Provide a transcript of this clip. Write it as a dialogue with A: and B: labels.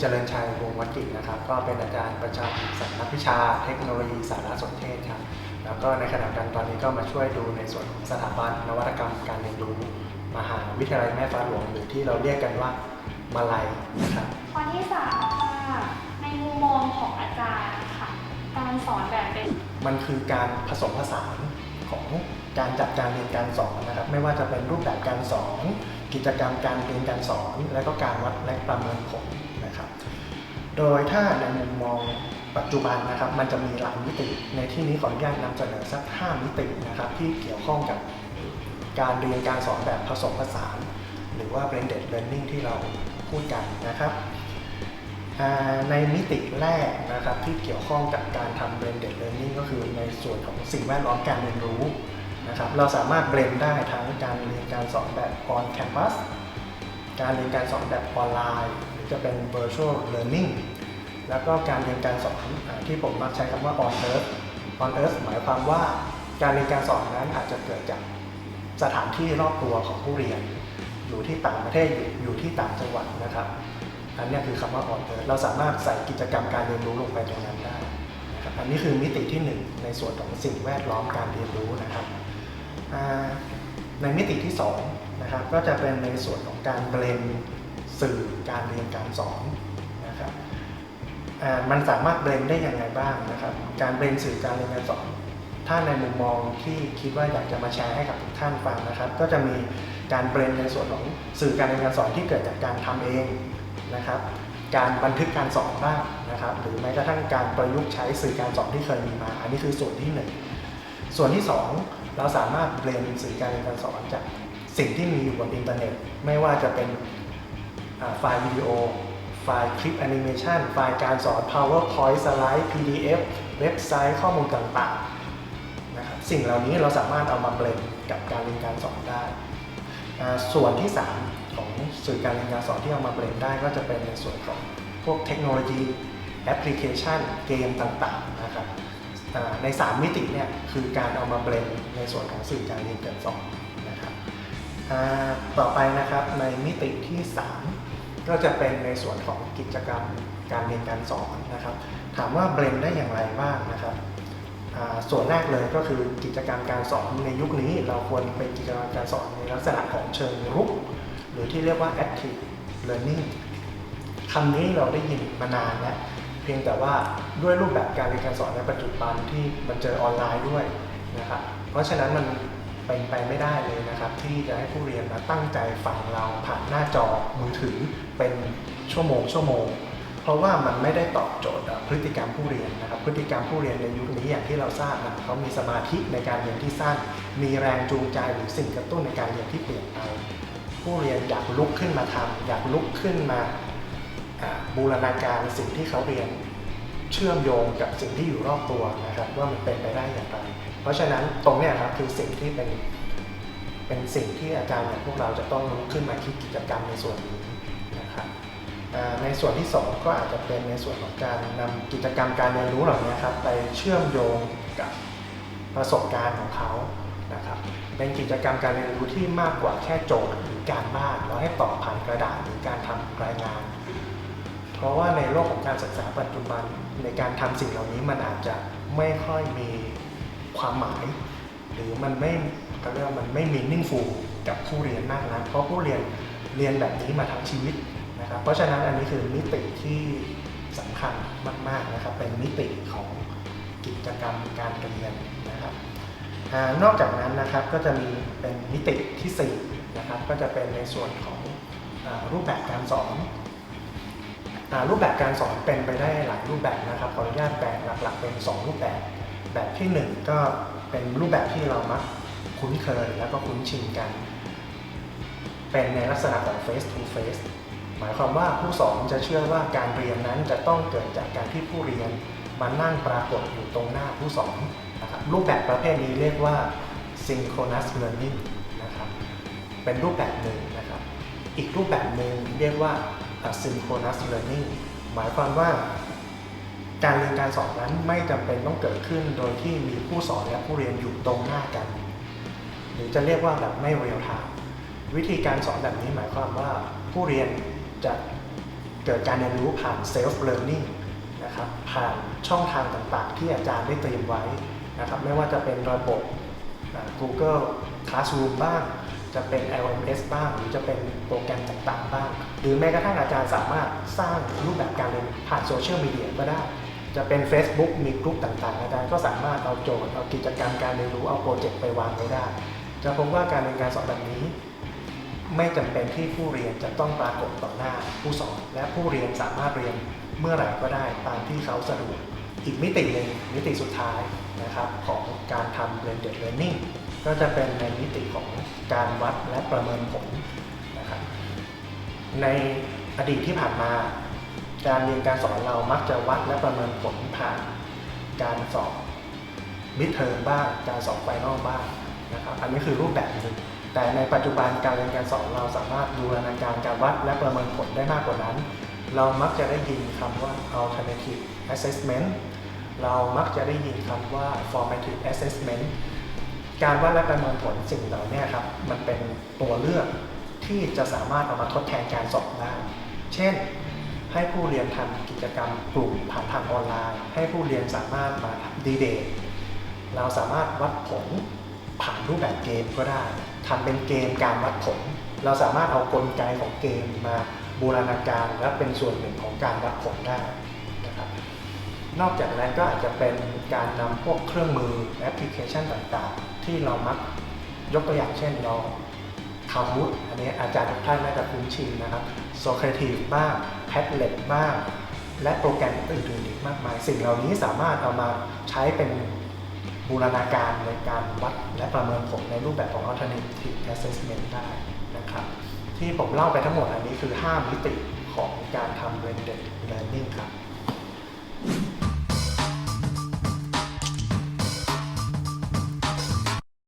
A: เจริญชัยวงวัจจินะครับ ก็เป็นอาจารย์ประจำสำนักวิชาเทคโนโลยีสารสนเทศครับ แล้วก็ในขณะเดียวกันตอนนี้ก็มาช่วยดูในส่วนของสถาบันนวัตกรรมการเรียนรู้มหาวิทยาลัยแม่ฟ้าหลวงหรือที่เราเรียกกันว่ามาลัยนะครับ
B: ข้อที่สามค่ะในมุมมองของอาจารย์ค่ะการสอนแบบเป็น
A: มันคือการผสมผสานของการจัดการเรียนการสอนนะครับ ไม่ว่าจะเป็นรูปแบบการสอน กิจกรรมการเรียนการสอน และก็การวัดและประเมินผล โดยถ้าในมุมมองปัจจุบันนะครับมันจะมีหลายมิติ ในที่นี้ขออนุญาตนำเสนอสัก 5 มิตินะครับที่เกี่ยวข้องกับการเรียนการสอนแบบผสมผสาน หรือว่า blended learning ที่เราพูดกันนะครับ ในมิติแรกนะครับที่เกี่ยวข้องกับการทำ blended learning ก็คือในส่วนของสิ่งแวดล้อมการเรียนรู้นะครับเราสามารถ blend ได้ทั้งการเรียนการสอนแบบ on campus การเรียนการสอนแบบออนไลน์ จะเป็น virtual learning แล้วก็การเรียนการสอนอที่ผมมักใช้คำว่า on earth on earth หมายความว่าการเรียนการสอนนั้นอาจจะเกิดจากสถานที่รอบตัวของผู้เรียน อยู่ที่ต่างประเทศอยู่อยู่ที่ต่างจังหวัดนะครับ อันนี้คือคำว่าออนเ r เราสามารถใส่กิจกรรมการเรียนรู้ลงไปตรงนั้นได้นะครับอันนี้คือมิติที่ 1 ในส่วนของสิ่งแวดล้อมการเรียนรู้นะครับในมิติที่2นะครับก็จะเป็นในส่วนของการเบลน สื่อการเรียนการสอนนะครับมันสามารถเบลนได้ยังไงบ้างนะครับ การเบลนสื่อการเรียนการสอน ถ้าในมุมมองที่คิดว่าอยากจะมาแชร์ให้กับทุกท่านฟังนะครับ ก็จะมีการเบรนในส่วนของสื่อการเรียนการสอนที่เกิดจากการทำเองนะครับ การบันทึกการสอนบ้างนะครับ หรือแม้กระทั่งการประยุกต์ใช้สื่อการสอนที่เคยมีมา อันนี้คือส่วนที่หนึ่งส่วนที่สองเราสามารถเบรนสื่อการเรียนการสอนจากสิ่งที่มีอยู่บนอินเทอร์เน็ต ไม่ว่าจะเป็น ไฟล์วิดีโอ ไฟล์คลิปแอนิเมชันไฟล์การสอน PowerPoint สไลด์ PDF เว็บไซต์ข้อมูลต่างๆนะครับสิ่งเหล่านี้เราสามารถเอามาเบลนกับการเรียนการสอนได้ ส่วนที่ 3 ของสื่อการเรียนการสอนที่เอามาเบลนได้ก็จะเป็นในส่วนของพวกเทคโนโลยีแอปพลิเคชันเกมต่างๆนะครับใน 3 มิติเนี่ยคือการเอามาเบลนในส่วนของสื่อการเรียนการสอนนะครับต่อไปนะครับในมิติที่ 3 ก็จะเป็นในส่วนของกิจกรรมการเรียนการสอนนะครับ ถามว่าเบลนได้อย่างไรบ้างนะครับส่วนแรกเลยก็คือกิจกรรมการสอนในยุคนี้เราควรเป็นกิจกรรมการสอนในลักษณะของเชิงรุก หรือที่เรียกว่า active learning คำนี้เราได้ยินมานานแล้วเพียงแต่ว่าด้วยรูปแบบการเรียนการสอนในปัจจุบันที่มันเจอออนไลน์ด้วยนะครับเพราะฉะนั้นมัน เป็นไปไม่ได้เลยนะครับ ที่จะให้ผู้เรียนมาตั้งใจฟังเราผ่านหน้าจอมือถือเป็นชั่วโมงชั่วโมง เพราะว่ามันไม่ได้ตอบโจทย์พฤติกรรมผู้เรียนนะครับ พฤติกรรมผู้เรียนในยุคนี้อย่างที่เราทราบนะเขามีสมาธิในการเรียนที่สั้น มีแรงจูงใจหรือสิ่งกระตุ้นในการเรียนที่เปลี่ยนไปผู้เรียนอยากลุกขึ้นมาทำอยากลุกขึ้นมาบูรณาการสิ่งที่เขาเรียนเชื่อมโยงกับสิ่งที่อยู่รอบตัวนะครับ ว่ามันเป็นไปได้อย่างไร เพราะฉะนั้นตรงเนี้ยครับคือสิ่งที่เป็นเป็นสิ่งที่อาจารย์พวกเราจะต้องลุกขึ้นมาคิดกิจกรรมในส่วนนี้นะครับในส่วนที่ 2 ก็อาจจะเป็นในส่วนของการนำกิจกรรมการเรียนรู้เหล่านี้ครับไปเชื่อมโยงกับประสบการณ์ของเขานะครับเป็นกิจกรรมการเรียนรู้ที่มากกว่าแค่โจทย์หรือการบ้านแล้วให้ตอบผ่านกระดาษหรือการทำรายงาน เพราะว่าในโลกของการศึกษาปัจจุบันในการทำสิ่งเหล่านี้มันอาจจะไม่ค่อยมี ความหมาย หรือมันไม่เขาเรียกว่ามันไม่ meaningful กับผู้เรียนมากนะเพราะผู้เรียนเรียนแบบนี้มาทั้งชีวิตนะครับเพราะฉะนั้นอันนี้คือมิติที่สำคัญมากๆนะครับเป็นมิติของกิจกรรมการเรียนนะครับอนอกจากนั้นนะครับก็จะมีเป็นมิติที่สี่นะครับก็จะเป็นในส่วนของอรูปแบบการสอนอรูปแบบการสอนเป็นไปได้หลายรูปแบบนะครับขออนุญาตแบ่งหลักๆเป็น 2 รูปแบบ แบบที่ 1 ก็เป็นรูปแบบที่เรามักคุ้นเคยแล้วก็คุ้นชินกัน เป็นในลักษณะของ face to face หมายความว่าผู้สอนจะเชื่อว่าการเรียนนั้นจะต้องเกิดจากการที่ผู้เรียนมานั่งปรากฏอยู่ตรงหน้าผู้สอนนะครับรูปแบบประเภทนี้เรียกว่า synchronous learning นะครับเป็นรูปแบบหนึ่งนะครับ อีกรูปแบบหนึ่งเรียกว่า asynchronous learning หมายความว่า การเรียนการสอนนั้นไม่จำเป็นต้องเกิดขึ้นโดยที่มีผู้สอนและผู้เรียนอยู่ตรงหน้ากัน หรือจะเรียกว่าแบบไม่ real time วิธีการสอนแบบนี้หมายความว่าผู้เรียนจะเกิดการเรียนรู้ผ่าน self learning นะครับผ่านช่องทางต่างๆ ที่อาจารย์ได้เตรียมไว้นะครับไม่ว่าจะเป็นระบบ Google Classroom บ้าง จะเป็น LMS บ้าง หรือจะเป็นโปรแกรมต่างๆ บ้าง หรือแม้กระทั่งอาจารย์สามารถสร้างรูปแบบการเรียนผ่านโซเชียลมีเดียก็ได้ จะเป็น Facebook มีกลุ่มต่างๆ อาจารย์ก็สามารถเอาโจทย์ เอากิจกรรมการเรียนรู้ เอาโปรเจกต์ไปวางไว้ได้ จะพบว่าการเรียนการสอนแบบนี้ ไม่จำเป็นที่ผู้เรียนจะต้องปรากฏต่อหน้าผู้สอน และผู้เรียนสามารถเรียนเมื่อไหร่ก็ได้ตามที่เขาสะดวก อีกมิติหนึ่งมิติสุดท้ายนะครับของการทำ blended learning ก็จะเป็นในมิติของการวัดและประเมินผลนะครับในอดีตที่ผ่านมา การเรียนการสอนเรามักจะวัดและประเมินผลผ่านการสอบมิดเทอมบ้าง การสอบไฟนอลบ้างนะครับ อันนี้คือรูปแบบหนึ่งแต่ในปัจจุบันการเรียนการสอนเราสามารถบูรณาการการวัดและประเมินผลได้มากกว่านั้น เรามักจะได้ยินคำว่า alternative assessment เรามักจะได้ยินคำว่า formative assessment การวัดและประเมินผลสิ่งเหล่านี้ครับ มันเป็นตัวเลือกที่จะสามารถเอามาทดแทนการสอบได้ เช่น ให้ผู้เรียนทำกิจกรรมกลุ่มผ่านทางออนไลน์ ให้ผู้เรียนสามารถมาดีเดทเราสามารถวัดผลผ่านรูปแบบเกมก็ได้ทำเป็นเกมการวัดผล เราสามารถเอากลไกของเกมมาบูรณาการและเป็นส่วนหนึ่งของการวัดผลได้นะครับนอกจากนั้นก็อาจจะเป็นการนำพวกเครื่องมือแอปพลิเคชันต่างๆ ที่เรามักยกตัวอย่างเช่นเรา คาวุธอันนี้อาจารย์ทุกท่านน่าจะคุ้นชินนะครับ s o c r a t i v e บ้าง Padlet บ้าง และโปรแกรมอื่นๆอีกมากมาย สิ่งเหล่านี้สามารถเอามาใช้เป็นบูรณาการในการวัดและประเมินผลในรูปแบบของ alternative assessment ได้นะครับ ที่ผมเล่าไปทั้งหมดอันนี้คือ 5 มิติของการทำ blended learning ครับ